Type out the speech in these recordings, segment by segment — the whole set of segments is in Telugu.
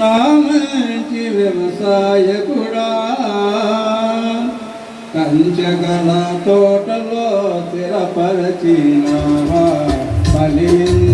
నా మంచి వ్యవసాయకుడా. కంచగల తోటలో స్థిరపరచినావా ఫలించదా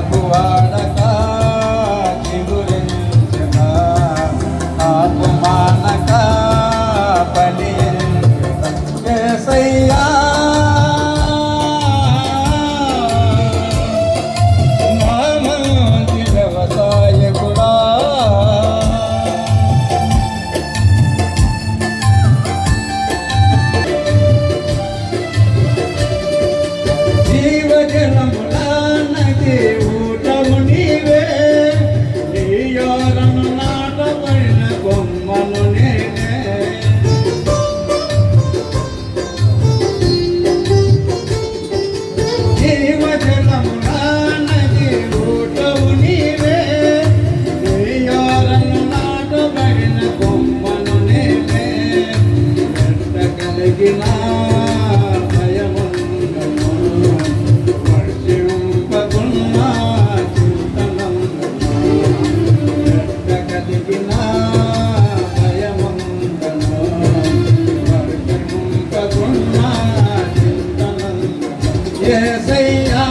a. ஏசையா